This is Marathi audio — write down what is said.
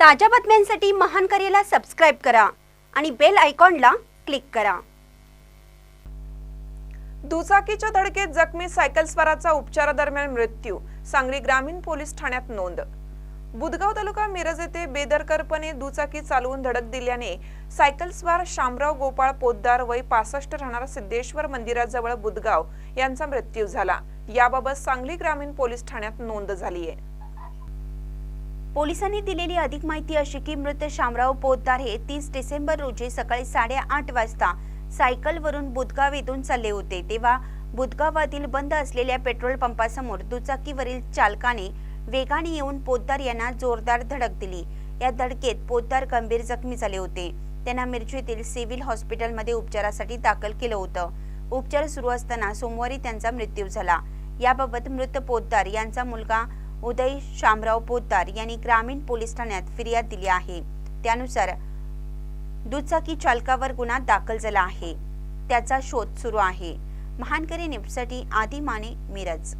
ताज्या बातम्यांसाठी महान करेला सबस्क्राईब करा आणि बेल आयकॉनला क्लिक करा. दुचाकीच्या धडकेत जखमी सायकल स्वाराचा उपचारादरम्यान मृत्यू सांगली ग्रामीण पोलीस ठाण्यात नोंद. बुदगाव तालुका मिरज येथे बेदरकरपणे दुचाकी चालवून धडक दिल्याने सायकल स्वार शामराव गोपाळ पोद्दार वय पासष्ट राहणारा सिद्धेश्वर मंदिराजवळ बुदगाव यांचा मृत्यू झाला. याबाबत सांगली ग्रामीण पोलीस ठाण्यात नोंद झाली आहे पोलिसांनी दिलेली अधिक माहिती अशी की मृत शामराव पोतदार हे तीस डिसेंबर रोजी सकाळी साडेआठ वाजता सायकलवरून बुधगाव येथून चालले होते. तेव्हा बुधगावातील बंद असलेल्या पेट्रोल पंपासमोर दुचाकीवरील चालकाने वेगाने येऊन पोतदार यांना जोरदार धडक दिली. या धडकेत पोतदार गंभीर जखमी झाले होते. त्यांना मिरजेतील सिव्हिल हॉस्पिटलमध्ये उपचारासाठी दाखल केलं होतं. उपचार सुरू असताना सोमवारी त्यांचा मृत्यू झाला. याबाबत मृत पोतदार यांचा मुलगा उदय शामराव पोतदार यांनी ग्रामीण पोलीस ठाण्यात फिर्याद दिली आहे. त्यानुसार दुचाकी चालकावर गुन्हा दाखल झाला आहे. त्याचा शोध सुरू आहे. महानकरी न्यूजसाठी आदी माने मिरज